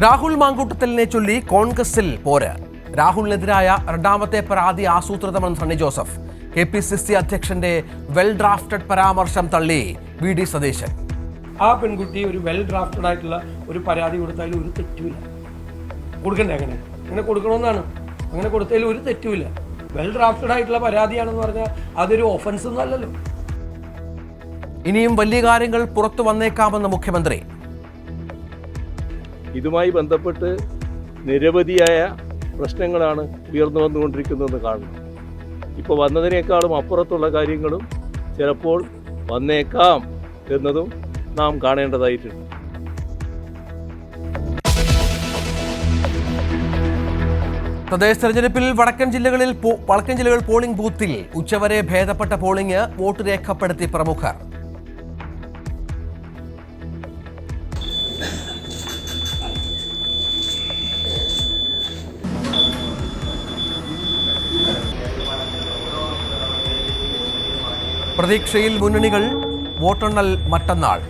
രാഹുൽ മാങ്കൂട്ടത്തലിനെ ചൊല്ലി കോൺഗ്രസിൽ പോര്. രാഹുലിനെതിരായ രണ്ടാമത്തെ പരാതി ആസൂത്രിതമെന്ന് Sunny Joseph. K P C C അധ്യക്ഷന്റെ well drafted പരാമർശം തള്ളി വി ഡി സതീശൻ. ആ പെൺകുട്ടി ഒരു വെൽ ഡ്രാഫ്റ്റഡ് ആയിട്ടുള്ള ഒരു പരാതി കൊടുത്താലും ഒരു തെറ്റുമില്ല. കൊടുക്കണ്ടേ അങ്ങനെ? അങ്ങനെ കൊടുക്കണമെന്നാണ്. അങ്ങനെ കൊടുത്തതിൽ ഒരു തെറ്റുമില്ല. വെൽ ഡ്രാഫ്റ്റഡ് ആയിട്ടുള്ള പരാതിയാണെന്ന് പറഞ്ഞാൽ അതൊരു ഒഫൻസ് ഒന്നും അല്ലല്ലോ. ഇനിയും വലിയ കാര്യങ്ങൾ പുറത്തു വന്നേക്കാമെന്ന് മുഖ്യമന്ത്രി. ഇതുമായി ബന്ധപ്പെട്ട് നിരവധിയായ പ്രശ്നങ്ങളാണ് ഉയർന്നു വന്നുകൊണ്ടിരിക്കുന്നതെന്ന് കാണുന്നു. ഇപ്പോൾ വന്നതിനേക്കാളും അപ്പുറത്തുള്ള കാര്യങ്ങളും ചിലപ്പോൾ വന്നേക്കാം എന്നതും നാം കാണേണ്ടതായിട്ടുണ്ട്. തദ്ദേശ തെരഞ്ഞെടുപ്പിൽ വടക്കൻ ജില്ലകളിൽ വടക്കൻ ജില്ലകൾ പോളിംഗ് ബൂത്തിൽ ഉച്ചവരെ ഭേദപ്പെട്ട പോളിംഗ് വോട്ട് രേഖപ്പെടുത്തി പ്രമുഖർ. പ്രതീക്ഷയിൽ മുന്നണികൾ വോട്ടെണ്ണൽ മറ്റന്നാൾ.